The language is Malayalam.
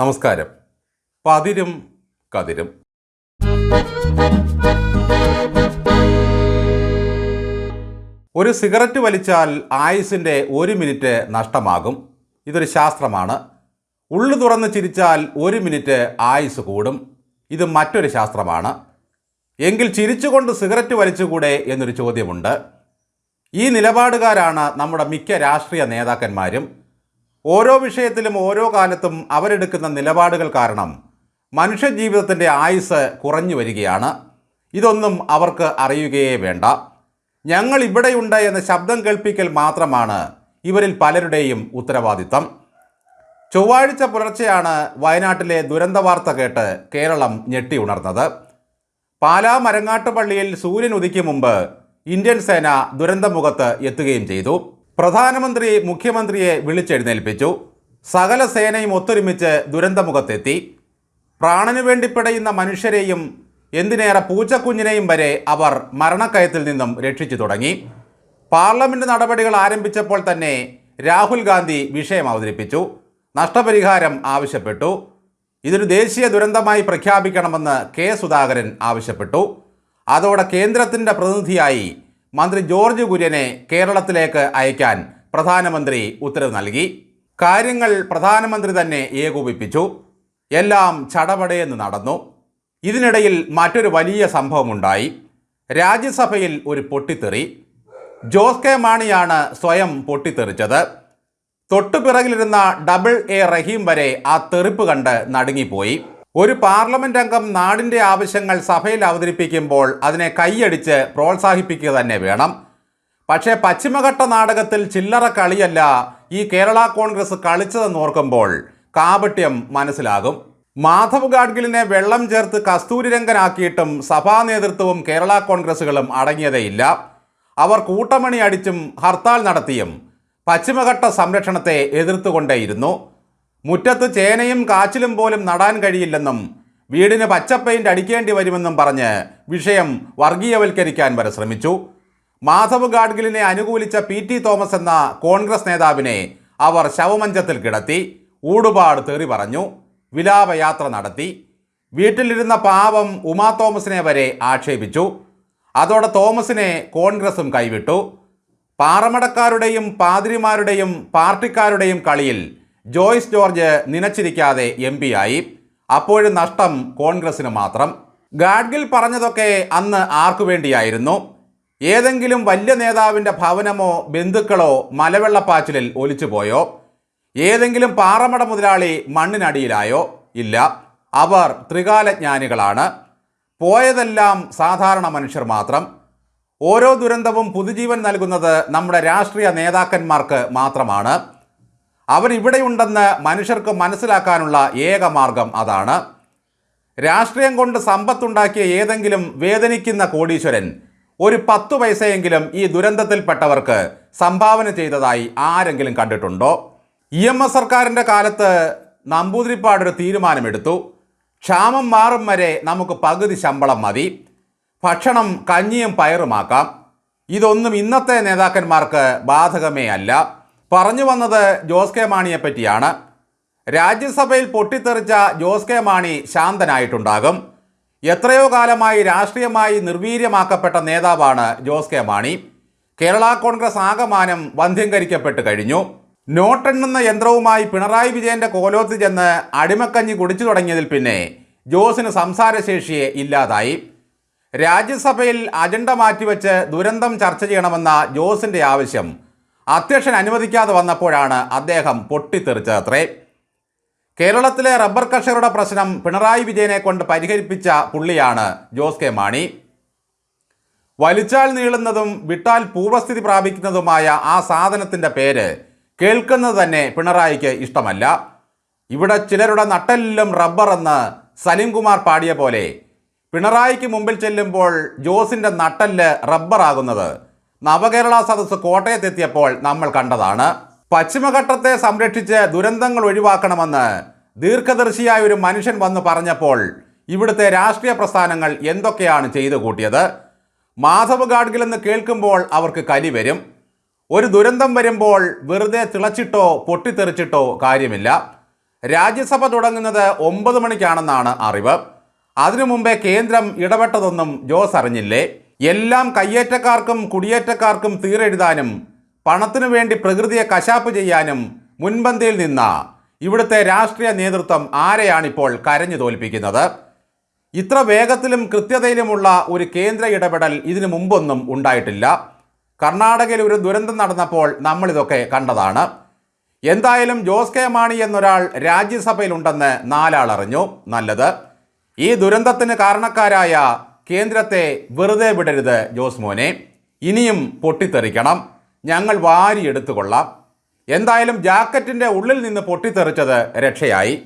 നമസ്കാരം. പതിരും കതിരും. ഒരു സിഗരറ്റ് വലിച്ചാൽ ആയുസിന്റെ ഒരു മിനിറ്റ് നഷ്ടമാകും. ഇതൊരു ശാസ്ത്രമാണ്. ഉള്ളു തുറന്ന് ചിരിച്ചാൽ ഒരു മിനിറ്റ് ആയുസ് കൂടും. ഇത് മറ്റൊരു ശാസ്ത്രമാണ്. എങ്കിൽ ചിരിച്ചുകൊണ്ട് സിഗരറ്റ് വലിച്ചുകൂടെ എന്നൊരു ചോദ്യമുണ്ട്. ഈ നിലപാടുകാരാണ് നമ്മുടെ മിക്ക രാഷ്ട്രീയ നേതാക്കന്മാരും. ഓരോ വിഷയത്തിലും ഓരോ കാലത്തും അവരെടുക്കുന്ന നിലപാടുകൾ കാരണം മനുഷ്യജീവിതത്തിന്റെ ആയുസ് കുറഞ്ഞു വരികയാണ്. ഇതൊന്നും അവർക്ക് അറിയുകയേ വേണ്ട. ഞങ്ങൾ ഇവിടെയുണ്ട് എന്ന ശബ്ദം കേൾപ്പിക്കൽ മാത്രമാണ് ഇവരിൽ പലരുടെയും ഉത്തരവാദിത്തം. ചൊവ്വാഴ്ച പുലർച്ചെയാണ് വയനാട്ടിലെ ദുരന്ത വാർത്ത കേട്ട് കേരളം ഞെട്ടി ഉണർന്നത്. പാലാ മരങ്ങാട്ട് പള്ളിയിൽ സൂര്യൻ ഉദിക്കും മുമ്പ് ഇന്ത്യൻ സേന ദുരന്തമുഖത്ത് എത്തുകയും ചെയ്തു. പ്രധാനമന്ത്രി മുഖ്യമന്ത്രിയെ വിളിച്ചെഴുന്നേൽപ്പിച്ചു. സകല സേനയും ഒത്തൊരുമിച്ച് ദുരന്തമുഖത്തെത്തി. പ്രാണനു വേണ്ടി പിടയുന്ന മനുഷ്യരെയും എന്തിനേറെ പൂച്ചക്കുഞ്ഞിനെയും വരെ അവർ മരണക്കയത്തിൽ നിന്നും രക്ഷിച്ചു തുടങ്ങി. പാർലമെന്റ് നടപടികൾ ആരംഭിച്ചപ്പോൾ തന്നെ രാഹുൽ ഗാന്ധി വിഷയം അവതരിപ്പിച്ചു. നഷ്ടപരിഹാരം ആവശ്യപ്പെട്ടു. ഇതൊരു ദേശീയ ദുരന്തമായി പ്രഖ്യാപിക്കണമെന്ന് കെ സുധാകരൻ ആവശ്യപ്പെട്ടു. അതോടെ കേന്ദ്രത്തിന്റെ പ്രതിനിധിയായി മന്ത്രി ജോർജ് കുര്യനെ കേരളത്തിലേക്ക് അയക്കാൻ പ്രധാനമന്ത്രി ഉത്തരവ് നൽകി. കാര്യങ്ങൾ പ്രധാനമന്ത്രി തന്നെ ഏകോപിപ്പിച്ചു. എല്ലാം ചടപടയെന്ന് നടന്നു. ഇതിനിടയിൽ മറ്റൊരു വലിയ സംഭവമുണ്ടായി. രാജ്യസഭയിൽ ഒരു പൊട്ടിത്തെറി. ജോസ് കെ മാണിയാണ് സ്വയം പൊട്ടിത്തെറിച്ചത്. തൊട്ടുപിറകിലിരുന്ന ഡബിൾ എ റഹീം വരെ ആ തെറിപ്പ് കണ്ട് നടുങ്ങിപ്പോയി. ഒരു പാർലമെന്റ് അംഗം നാടിന്റെ ആവശ്യങ്ങൾ സഭയിൽ അവതരിപ്പിക്കുമ്പോൾ അതിനെ കൈയടിച്ച് പ്രോത്സാഹിപ്പിക്കുക തന്നെ വേണം. പക്ഷേ പശ്ചിമഘട്ട നാടകത്തിൽ ചില്ലറ കളിയല്ല ഈ കേരള കോൺഗ്രസ് കളിച്ചതെന്ന് ഓർക്കുമ്പോൾ കാപട്യം മനസ്സിലാകും. മാധവ് ഗാഡ്ഗിലിനെ വെള്ളം ചേർത്ത് കസ്തൂരിരംഗനാക്കിയിട്ടും സഭാ നേതൃത്വവും കേരള കോൺഗ്രസുകളും അടങ്ങിയതേയില്ല. അവർ കൂട്ടമണി അടിച്ചും ഹർത്താൽ നടത്തിയും പശ്ചിമഘട്ട സംരക്ഷണത്തെ എതിർത്തുകൊണ്ടേയിരുന്നു. മുറ്റത്ത് ചേനയും കാച്ചിലും പോലും നടാൻ കഴിയില്ലെന്നും വീടിന് പച്ചപ്പെയിന്റ് അടിക്കേണ്ടി വരുമെന്നും പറഞ്ഞ് വിഷയം വർഗീയവൽക്കരിക്കാൻ വരെ ശ്രമിച്ചു. മാധവ് ഗാഡ്ഗിലിനെ അനുകൂലിച്ച പി ടി തോമസ് എന്ന കോൺഗ്രസ് നേതാവിനെ അവർ ശവമഞ്ചത്തിൽ കിടത്തി ഊടുപാട് തെറി പറഞ്ഞു വിലാപയാത്ര നടത്തി. വീട്ടിലിരുന്ന പാവം ഉമാ തോമസിനെ വരെ ആക്ഷേപിച്ചു. അതോടെ തോമസിനെ കോൺഗ്രസും കൈവിട്ടു. പാറമടക്കാരുടെയും പാതിരിമാരുടെയും പാർട്ടിക്കാരുടെയും കളിയിൽ ജോയ്സ് ജോർജ് നനച്ചിരിക്കാതെ എം ആയി. അപ്പോഴും നഷ്ടം കോൺഗ്രസിന് മാത്രം. ഗാഡ്ഗിൽ പറഞ്ഞതൊക്കെ അന്ന് ആർക്കു വേണ്ടിയായിരുന്നു? ഏതെങ്കിലും വലിയ നേതാവിന്റെ ഭവനമോ ബന്ധുക്കളോ മലവെള്ളപ്പാച്ചിലിൽ ഒലിച്ചുപോയോ ഏതെങ്കിലും പാറമട മുതലാളി മണ്ണിനടിയിലായോ? ഇല്ല. അവർ ത്രികാലജ്ഞാനികളാണ്. പോയതെല്ലാം സാധാരണ മനുഷ്യർ മാത്രം. ഓരോ ദുരന്തവും പുതുജീവൻ നൽകുന്നത് നമ്മുടെ രാഷ്ട്രീയ നേതാക്കന്മാർക്ക് മാത്രമാണ്. അവരിവിടെയുണ്ടെന്ന് മനുഷ്യർക്ക് മനസ്സിലാക്കാനുള്ള ഏക മാർഗം അതാണ്. രാഷ്ട്രീയം കൊണ്ട് സമ്പത്തുണ്ടാക്കിയ ഏതെങ്കിലും വേദനിക്കുന്ന കോടീശ്വരൻ ഒരു പത്തു പൈസയെങ്കിലും ഈ ദുരന്തത്തിൽപ്പെട്ടവർക്ക് സംഭാവന ചെയ്തതായി ആരെങ്കിലും കണ്ടിട്ടുണ്ടോ? ഇ എം എസ് സർക്കാരിന്റെ കാലത്ത് നമ്പൂതിരിപ്പാടൊരു തീരുമാനമെടുത്തു. ക്ഷാമം മാറും വരെ നമുക്ക് പകുതി ശമ്പളം മതി. ഭക്ഷണം കഞ്ഞിയും പയറുമാക്കാം. ഇതൊന്നും ഇന്നത്തെ നേതാക്കന്മാർക്ക് ബാധകമേ അല്ല. പറഞ്ഞു വന്നത് ജോസ് കെ മാണിയെ പറ്റിയാണ്. രാജ്യസഭയിൽ പൊട്ടിത്തെറിച്ച ജോസ് കെ മാണി ശാന്തനായിട്ടുണ്ടാകും. എത്രയോ കാലമായി രാഷ്ട്രീയമായി നിർവീര്യമാക്കപ്പെട്ട നേതാവാണ് ജോസ് കെ മാണി. കേരള കോൺഗ്രസ് ആകമാനം വന്ധ്യംകരിക്കപ്പെട്ട് കഴിഞ്ഞു. നോട്ടെണ്ണുന്ന യന്ത്രവുമായി പിണറായി വിജയന്റെ കോലോത്ത് ചെന്ന് അടിമക്കഞ്ഞി കുടിച്ചു തുടങ്ങിയതിൽ പിന്നെ ജോസിന് സംസാരശേഷിയെ ഇല്ലാതായി. രാജ്യസഭയിൽ അജണ്ട മാറ്റിവെച്ച് ദുരന്തം ചർച്ച ചെയ്യണമെന്ന ജോസിന്റെ ആവശ്യം അധ്യക്ഷൻ അനുവദിക്കാതെ വന്നപ്പോഴാണ് അദ്ദേഹം പൊട്ടിത്തെറിച്ചത്രേ കേരളത്തിലെ റബ്ബർ കർഷകരുടെ പ്രശ്നം പിണറായി വിജയനെ കൊണ്ട് പരിഹരിപ്പിച്ച പുള്ളിയാണ് ജോസ് കെ മാണി. വലിച്ചാൽ നീളുന്നതും വിട്ടാൽ പൂർവസ്ഥിതി പ്രാപിക്കുന്നതുമായ ആ സാധനത്തിന്റെ പേര് കേൾക്കുന്നത് തന്നെ പിണറായിക്ക് ഇഷ്ടമല്ല. ഇവിടെ ചിലരുടെ നട്ടലിലും റബ്ബർ എന്ന് സലിംകുമാർ പാടിയ പോലെ പിണറായിക്ക് മുമ്പിൽ ചെല്ലുമ്പോൾ ജോസിന്റെ നട്ടെല്ല് റബ്ബറാകുന്നത് നവകേരള സദസ്സ് കോട്ടയത്തെത്തിയപ്പോൾ നമ്മൾ കണ്ടതാണ്. പശ്ചിമഘട്ടത്തെ സംരക്ഷിച്ച് ദുരന്തങ്ങൾ ഒഴിവാക്കണമെന്ന് ദീർഘദർശിയായ ഒരു മനുഷ്യൻ വന്ന് പറഞ്ഞപ്പോൾ ഇവിടുത്തെ രാഷ്ട്രീയ പ്രസ്ഥാനങ്ങൾ എന്തൊക്കെയാണ് ചെയ്തു കൂട്ടിയത്? മാധവ് ഗാഡ്ഗിൽ എന്ന് കേൾക്കുമ്പോൾ അവർക്ക് കലി വരും. ഒരു ദുരന്തം വരുമ്പോൾ വെറുതെ തിളച്ചിട്ടോ പൊട്ടിത്തെറിച്ചിട്ടോ കാര്യമില്ല. രാജ്യസഭ തുടങ്ങുന്നത് ഒമ്പത് മണിക്കാണെന്നാണ് അറിവ്. അതിനു മുമ്പേ കേന്ദ്രം ഇടപെട്ടതൊന്നും ജോസ് അറിഞ്ഞില്ലേ? എല്ലാം കയ്യേറ്റക്കാർക്കും കുടിയേറ്റക്കാർക്കും തീരെഴുതാനും പണത്തിനു വേണ്ടി പ്രകൃതിയെ കശാപ്പ് ചെയ്യാനും മുൻപന്തിയിൽ നിന്ന ഇവിടുത്തെ രാഷ്ട്രീയ നേതൃത്വം ആരെയാണിപ്പോൾ കരഞ്ഞു തോൽപ്പിക്കുന്നത്? ഇത്ര വേഗത്തിലും കൃത്യതയിലുമുള്ള ഒരു കേന്ദ്ര ഇടപെടൽ ഇതിനു മുമ്പൊന്നും ഉണ്ടായിട്ടില്ല. കർണാടകയിൽ ഒരു ദുരന്തം നടന്നപ്പോൾ നമ്മളിതൊക്കെ കണ്ടതാണ്. എന്തായാലും ജോസ് കെ മാണി എന്നൊരാൾ രാജ്യസഭയിലുണ്ടെന്ന് നാലാൾ അറിഞ്ഞു നല്ലത്. ഈ ദുരന്തത്തിന് കാരണക്കാരായ കേന്ദ്രത്തെ വെറുതെ വിടരുത് ജോസ് മോനെ. ഇനിയും പൊട്ടിത്തെറിക്കണം. ഞങ്ങൾ വാരിയെടുത്തുകൊള്ളാം. എന്തായാലും ജാക്കറ്റിന്റെ ഉള്ളിൽ നിന്ന് പൊട്ടിത്തെറിച്ചത് രക്ഷയായി.